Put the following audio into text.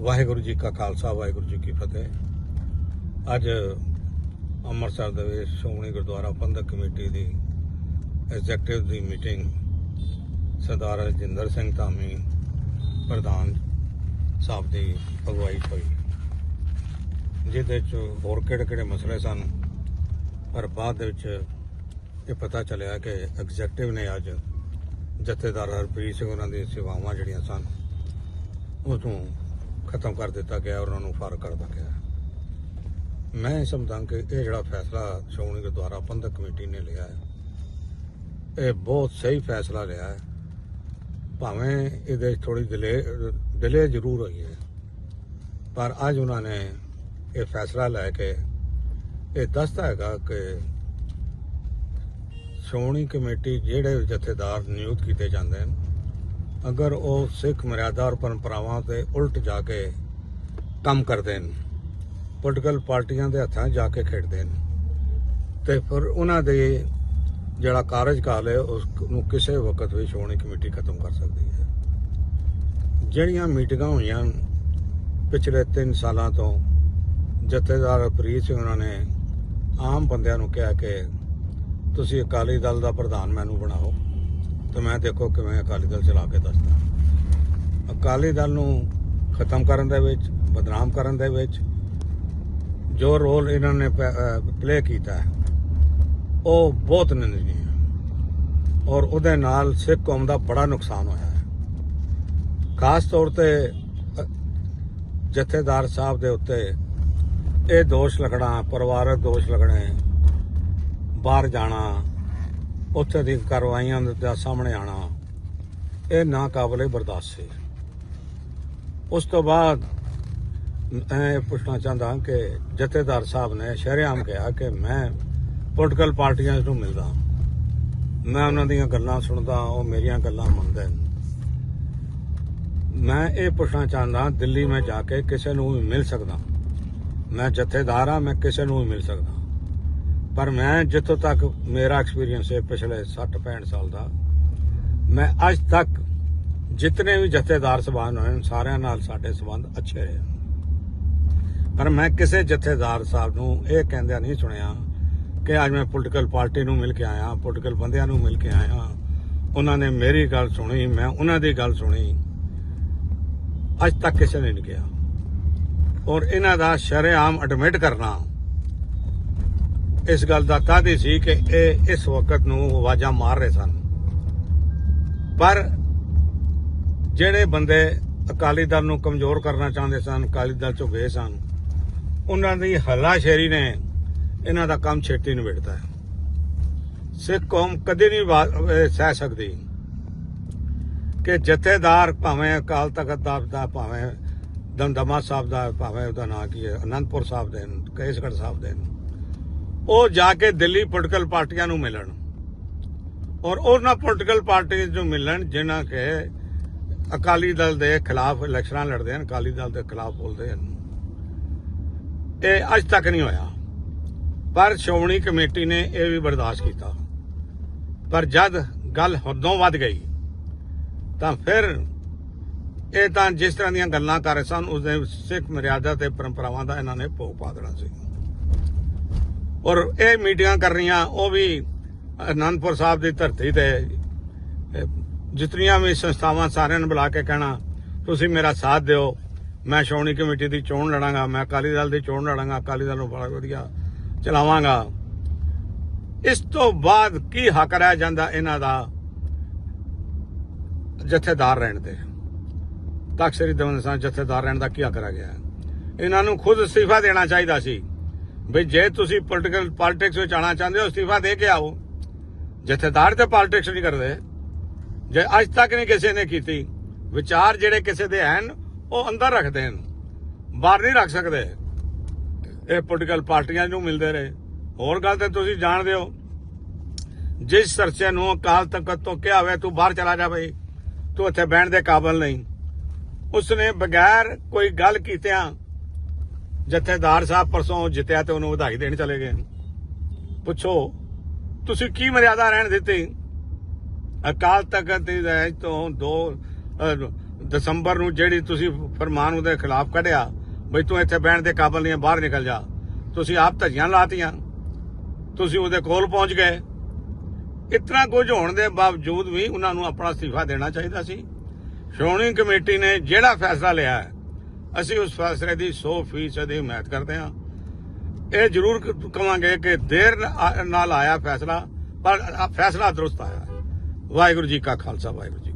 ਵਾਹਿਗੁਰੂ ਜੀ ਕਾ ਖਾਲਸਾ, ਵਾਹਿਗੁਰੂ ਜੀ ਕੀ ਫਤਿਹ। ਅੱਜ ਅੰਮ੍ਰਿਤਸਰ ਦੇ ਸ਼੍ਰੋਮਣੀ ਗੁਰਦੁਆਰਾ ਪ੍ਰਬੰਧਕ ਕਮੇਟੀ ਦੀ ਐਗਜ਼ੈਕਟਿਵ ਦੀ ਮੀਟਿੰਗ ਸਰਦਾਰ ਰਜਿੰਦਰ ਸਿੰਘ ਧਾਮੀ ਪ੍ਰਧਾਨ ਸਾਹਿਬ ਦੀ ਅਗਵਾਈ 'ਚ ਹੋਈ। ਜਿਹਦੇ ਚ ਹੋਰ ਕਿਹੜੇ ਕਿਹੜੇ ਮਸਲੇ ਸਨ, ਪਰ ਬਾਅਦ ਦੇ ਵਿੱਚ ਇਹ ਪਤਾ ਚੱਲਿਆ ਕਿ ਐਗਜ਼ੈਕਟਿਵ ਨੇ ਅੱਜ ਜਥੇਦਾਰ ਹਰਪ੍ਰੀਤ ਸਿੰਘ ਉਹਨਾਂ ਦੀਆਂ ਸੇਵਾਵਾਂ ਜਿਹੜੀਆਂ ਸਨ ਉਸ ਤੋਂ ਖਤਮ ਕਰ ਦਿੱਤਾ ਗਿਆ ਔਰ ਉਹਨਾਂ ਨੂੰ ਫਾਰਗ ਕਰ ਦਿੱਤਾ ਗਿਆ। ਮੈਂ ਸਮਝਦਾ ਕਿ ਇਹ ਜਿਹੜਾ ਫੈਸਲਾ ਸ਼੍ਰੋਮਣੀ ਗੁਰਦੁਆਰਾ ਪ੍ਰਬੰਧਕ ਕਮੇਟੀ ਨੇ ਲਿਆ ਹੈ, ਇਹ ਬਹੁਤ ਸਹੀ ਫੈਸਲਾ ਲਿਆ ਹੈ। ਭਾਵੇਂ ਇਹਦੇ ਥੋੜੀ ਦਿਲੇ ਡਿਲੇ ਜ਼ਰੂਰ ਹੋਈ ਹੈ, ਪਰ ਅੱਜ ਉਹਨਾਂ ਨੇ ਇਹ ਫੈਸਲਾ ਲੈ ਕੇ ਇਹ ਦੱਸਦਾ ਹੈਗਾ ਕਿ ਸ਼੍ਰੋਮਣੀ ਕਮੇਟੀ ਜਿਹੜੇ ਜਥੇਦਾਰ ਨਿਯੁਕਤ ਕੀਤੇ ਜਾਂਦੇ ਨੇ ਅਗਰ ਉਹ ਸਿੱਖ ਮਰਿਆਦਾ ਔਰ ਪਰੰਪਰਾਵਾਂ ਤੇ ਉਲਟ ਜਾ ਕੇ ਕੰਮ ਕਰਦੇ ਨੇ ਪੋਲੀਟੀਕਲ ਪਾਰਟੀਆਂ ਦੇ ਹੱਥਾਂ 'ਚ ਜਾ ਕੇ ਖੇਡਦੇ ਨੇ ਤੇ ਫਿਰ ਉਹਨਾਂ ਦੇ ਜਿਹੜਾ ਕਾਰਜਕਾਲ ਹੈ, ਉਸ ਨੂੰ ਕਿਸੇ ਵਕਤ ਵੀ ਸ਼੍ਰੋਮਣੀ ਕਮੇਟੀ ਖਤਮ ਕਰ ਸਕਦੀ ਹੈ। ਜਿਹੜੀਆਂ ਮੀਟਿੰਗਾਂ ਹੋਈਆਂ ਪਿਛਲੇ 3 ਸਾਲਾਂ ਤੋਂ, ਜਥੇਦਾਰ ਪ੍ਰੀਤ ਸਿੰਘ ਉਹਨਾਂ ਨੇ ਆਮ ਬੰਦਿਆਂ ਨੂੰ ਕਿਹਾ ਕਿ ਤੁਸੀਂ ਅਕਾਲੀ ਦਲ ਦਾ ਪ੍ਰਧਾਨ ਮੈਨੂੰ ਬਣਾਓ। ਤੇ ਮੈਂ ਦੇਖੋ ਕਿਵੇਂ ਅਕਾਲੀ ਦਲ ਚਲਾ ਕੇ ਦੱਸਦਾ। ਅਕਾਲੀ ਦਲ ਨੂੰ ਖਤਮ ਕਰਨ ਦੇ ਵਿੱਚ, ਬਦਨਾਮ ਕਰਨ ਦੇ ਵਿੱਚ ਜੋ ਰੋਲ ਇਹਨਾਂ ਨੇ ਪਲੇ ਕੀਤਾ ਹੈ, ਉਹ ਬਹੁਤ ਨਿੰਦਨੀय ਹੈ ਔਰ ਉਹਦੇ ਨਾਲ ਸਿੱਖ ਕੌਮ ਦਾ ਬੜਾ ਨੁਕਸਾਨ ਹੋਇਆ ਹੈ। ਖਾਸ ਤੌਰ ਤੇ ਜਥੇਦਾਰ ਸਾਹਿਬ ਦੇ ਉੱਤੇ ਇਹ ਦੋਸ਼ ਲੱਗਣਾ, ਪਰਿਵਾਰਕ ਦੋਸ਼ ਲੱਗਣੇ, ਬਾਹਰ ਜਾਣਾ ਉੱਥੇ ਦੀ ਕਾਰਵਾਈਆਂ ਦਾ ਸਾਹਮਣੇ ਆਣਾ। ਇਹ ਨਾ ਕਾਬਲੇ ਬਰਦਾਸ਼ਤ ਸੀ। ਉਸ ਤੋਂ ਬਾਅਦ ਮੈਂ ਇਹ ਪੁੱਛਣਾ ਚਾਹੁੰਦਾ ਕਿ ਜਥੇਦਾਰ ਸਾਹਿਬ ਨੇ ਸ਼ਰੇਆਮ ਕਿਹਾ ਕਿ ਮੈਂ ਪੋਲੀਟੀਕਲ ਪਾਰਟੀਆਂ ਨੂੰ ਮਿਲਦਾ ਮੈਂ ਉਹਨਾਂ ਦੀਆਂ ਗੱਲਾਂ ਸੁਣਦਾ ਉਹ ਮੇਰੀਆਂ ਗੱਲਾਂ ਮੰਨਦੇ ਮੈਂ ਇਹ ਪੁੱਛਣਾ ਚਾਹੁੰਦਾ ਦਿੱਲੀ ਮੈਂ ਜਾ ਕੇ ਕਿਸੇ ਨੂੰ ਵੀ ਮਿਲ ਸਕਦਾ। ਮੈਂ ਜਥੇਦਾਰ ਆ ਮੈਂ ਕਿਸੇ ਨੂੰ ਵੀ ਮਿਲ ਸਕਦਾ। ਪਰ ਮੈਂ ਜਿੱਥੋਂ ਤੱਕ ਮੇਰਾ ਐਕਸਪੀਰੀਅੰਸ ਹੈ ਪਿਛਲੇ 60 65 ਸਾਲ ਦਾ ਮੈਂ ਅੱਜ ਤੱਕ ਜਿਤਨੇ ਵੀ ਜਥੇਦਾਰ ਸਭਾਨ ਹੋਏ ਨੇ, ਸਾਰਿਆਂ ਨਾਲ ਸਾਡੇ ਸਬੰਧ ਅੱਛੇ ਰਹੇ ਪਰ ਮੈਂ ਕਿਸੇ ਜਥੇਦਾਰ ਸਾਹਿਬ ਨੂੰ ਇਹ ਕਹਿੰਦਿਆਂ ਨਹੀਂ ਸੁਣਿਆ ਕਿ ਅੱਜ ਮੈਂ ਪੋਲੀਟੀਕਲ ਪਾਰਟੀ ਨੂੰ ਮਿਲ ਕੇ ਆਇਆ ਪੋਲੀਟੀਕਲ ਬੰਦਿਆਂ ਨੂੰ ਮਿਲ ਕੇ ਆਇਆ। ਉਹਨਾਂ ਨੇ ਮੇਰੀ ਗੱਲ ਸੁਣੀ ਮੈਂ ਉਹਨਾਂ ਦੀ ਗੱਲ ਸੁਣੀ। ਅੱਜ ਤੱਕ ਕਿਸੇ ਨੇ ਨਹੀਂ ਕਿਹਾ। ਔਰ ਇਹਨਾਂ ਦਾ ਸ਼ਰੇਆਮ ਐਡਮਿਟ ਕਰਨਾ ਇਸ ਗੱਲ ਦਾ ਤਾਦੀ ਸੀ ਕਿ ਇਹ ਇਸ ਵਕਤ ਨੂੰ ਆਵਾਜ਼ਾਂ ਮਾਰ ਰਹੇ ਸਨ। ਪਰ ਜਿਹੜੇ ਬੰਦੇ ਅਕਾਲੀ ਦਲ ਨੂੰ ਕਮਜ਼ੋਰ ਕਰਨਾ ਚਾਹੁੰਦੇ ਸਨ ਅਕਾਲੀ ਦਲ ਚੋਂ ਗਏ ਸਨ ਉਹਨਾਂ ਦੀ ਹੱਲਾਸ਼ੇਰੀ ਨੇ ਇਹਨਾਂ ਦਾ ਕੰਮ ਛੇਤੀ ਨਿਬੇੜਤਾ ਹੈ। ਸਿੱਖ ਕੌਮ ਕਦੇ ਨਹੀਂ ਵਾ- ਸਹਿ ਸਕਦੀ ਕਿ ਜਥੇਦਾਰ ਭਾਵੇਂ ਅਕਾਲ ਤਖਤ ਦਾ ਦਾ ਭਾਵੇਂ ਦਮਦਮਾ ਸਾਹਿਬ ਦਾ ਭਾਵੇਂ ਉਹਦਾ ਨਾਂ ਕੀ ਹੈ ਅਨੰਦਪੁਰ ਸਾਹਿਬ ਦੇ ਨੇ, ਕੇਸਗੜ੍ਹ ਸਾਹਿਬ ਦੇ ਨੇ, ਉਹ ਜਾ ਕੇ ਦਿੱਲੀ ਪੋਲੀਟੀਕਲ ਪਾਰਟੀਆਂ ਨੂੰ ਮਿਲਣ। ਔਰ ਉਹਨਾਂ ਪੋਲੀਟੀਕਲ ਪਾਰਟੀਆਂ ਨੂੰ ਮਿਲਣ ਜਿਨ੍ਹਾਂ ਕੇ ਅਕਾਲੀ ਦਲ ਦੇ ਖਿਲਾਫ ਇਲੈਕਸ਼ਨਾਂ ਲੜਦੇ ਹਨ, ਅਕਾਲੀ ਦਲ ਦੇ ਖਿਲਾਫ ਬੋਲਦੇ ਹਨ। ਇਹ ਅੱਜ ਤੱਕ ਨਹੀਂ ਹੋਇਆ। ਪਰ ਸ਼੍ਰੋਮਣੀ ਕਮੇਟੀ ਨੇ ਇਹ ਵੀ ਬਰਦਾਸ਼ਤ ਕੀਤਾ। ਪਰ ਜਦ ਗੱਲ ਹੱਦੋਂ ਵੱਧ ਗਈ, ਤਾਂ ਫਿਰ ਇਹ ਤਾਂ ਜਿਸ ਤਰ੍ਹਾਂ ਦੀਆਂ ਗੱਲਾਂ ਕਰ ਰਹੇ ਸਨ ਉਸ ਦੇ ਸਿੱਖ ਮਰਿਆਦਾ ਤੇ ਪਰੰਪਰਾਵਾਂ ਦਾ ਇਹਨਾਂ ਨੇ ਭੋਗ ਪਾ ਦੇਣਾ ਸੀ। ਔਰ ਇਹ ਮੀਟਿੰਗਾਂ ਕਰਨੀਆਂ, ਉਹ ਵੀ ਅਨੰਦਪੁਰ ਸਾਹਿਬ ਦੀ ਧਰਤੀ ਤੇ, ਇਹ ਜਿਤਨੀਆਂ ਵੀ ਸੰਸਥਾਵਾਂ ਸਾਰਿਆਂ ਨੂੰ ਬੁਲਾ ਕੇ ਕਹਿਣਾ, ਤੁਸੀਂ ਮੇਰਾ ਸਾਥ ਦਿਓ, ਮੈਂ ਸ਼੍ਰੋਮਣੀ ਕਮੇਟੀ ਦੀ ਚੋਣ ਲੜਾਂਗਾ, ਮੈਂ ਅਕਾਲੀ ਦਲ ਦੀ ਚੋਣ ਲੜਾਂਗਾ, ਅਕਾਲੀ ਦਲ ਨੂੰ ਬੜਾ ਵਧੀਆ ਚਲਾਵਾਂਗਾ। ਇਸ ਤੋਂ ਬਾਅਦ ਕੀ ਹੱਕ ਰਹਿ ਜਾਂਦਾ ਇਹਨਾਂ ਦਾ ਜਥੇਦਾਰ ਰਹਿਣ ਤੇ? ਤਖਤ ਸ੍ਰੀ ਦਮਨ ਸਾਹਿਬ ਜਥੇਦਾਰ ਰਹਿਣ ਦਾ ਕੀ ਹੱਕ ਰਹਿ ਗਿਆ? ਇਹਨਾਂ ਨੂੰ ਖੁਦ ਅਸਤੀਫਾ ਦੇਣਾ ਚਾਹੀਦਾ ਸੀ। ਵੀ ਜੇ ਤੁਸੀਂ ਪੋਲੀਟੀਕਲ ਪੋਲਿਟਿਕਸ ਵਿੱਚ ਆਣਾ ਚਾਹੁੰਦੇ ਹੋ, ਅਸਤੀਫਾ ਦੇ ਕੇ ਆਓ। ਜਥੇਦਾਰ ਤੇ ਪੋਲਿਟਿਕਸ ਨਹੀਂ ਕਰਦੇ। ਜੇ ਅੱਜ ਤੱਕ ਨਹੀਂ ਕਿਸੇ ਨੇ ਕੀਤੀ, ਵਿਚਾਰ ਜਿਹੜੇ ਕਿਸੇ ਦੇ ਹਨ ਉਹ ਅੰਦਰ ਰੱਖਦੇ ਹਨ। ਬਾਹਰ ਨਹੀਂ ਰੱਖ ਸਕਦੇ। ਇਹ ਪੋਲੀਟੀਕਲ ਪਾਰਟੀਆਂ ਨੂੰ ਮਿਲਦੇ ਰਹੇ। ਹੋਰ ਗੱਲ ਤੇ ਤੁਸੀਂ ਜਾਣਦੇ ਹੋ। ਜਿਸ ਸਰਸੇ ਨੂੰ ਅਕਾਲ ਤਖਤ ਤੋਂ ਕਿਹਾ ਹੋਇਆ, ਤੂੰ ਬਾਹਰ ਚਲਾ ਜਾ ਬਈ। ਤੂੰ ਇੱਥੇ ਬਹਿਣ ਦੇ ਕਾਬਿਲ ਨਹੀਂ। ਉਸਨੇ ਬਗੈਰ ਕੋਈ ਗੱਲ ਕੀਤਿਆਂ ਜਥੇਦਾਰ ਸਾਹਿਬ ਪਰਸੋਂ ਜਿੱਤਿਆ ਤੇ ਉਹਨੂੰ ਵਧਾਈ ਦੇਣ ਚਲੇ ਗਏ। ਪੁੱਛੋ, ਤੁਸੀਂ ਕੀ ਮਰਿਆਦਾ ਰਹਿਣ ਦਿੱਤੀ? ਅਕਾਲ ਤਖਤ ਦੀ ਰਹਿ ਤੋਂ ਦੋ ਦਸੰਬਰ ਨੂੰ ਜਿਹੜੀ ਤੁਸੀਂ ਫਰਮਾਨ ਉਹਦੇ ਖਿਲਾਫ ਕੱਢਿਆ, ਬਈ ਤੂੰ ਇੱਥੇ ਬਹਿਣ ਦੇ ਕਾਬਲ ਨਹੀਂ ਬਾਹਰ ਨਿਕਲ ਜਾ। ਤੁਸੀਂ ਆਪ ਧੱਜੀਆਂ ਲਾਤੀਆਂ। ਤੁਸੀਂ ਉਹਦੇ ਕੋਲ ਪਹੁੰਚ ਗਏ। ਇਤਨਾ ਕੁਝ ਹੋਣ ਦੇ ਬਾਵਜੂਦ ਵੀ ਉਹਨਾਂ ਨੂੰ ਆਪਣਾ ਅਸਤੀਫਾ ਦੇਣਾ ਚਾਹੀਦਾ ਸੀ। ਸ਼੍ਰੋਮਣੀ ਕਮੇਟੀ ਨੇ ਜਿਹੜਾ ਫੈਸਲਾ ਲਿਆ ਹੈ ਅਸੀਂ ਉਸ ਫੈਸਲੇ ਦੀ 100% ਹਮਾਇਤ ਕਰਦੇ ਹਾਂ। ਇਹ ਜ਼ਰੂਰ ਕ- ਕਵਾਂਗੇ ਕਿ ਦੇਰ ਨਾਲ ਆਇਆ ਫੈਸਲਾ, ਪਰ ਫੈਸਲਾ ਦਰੁਸਤ ਆਇਆ। ਵਾਹਿਗੁਰੂ ਜੀ ਕਾ ਖਾਲਸਾ, ਵਾਹਿਗੁਰੂ ਜੀ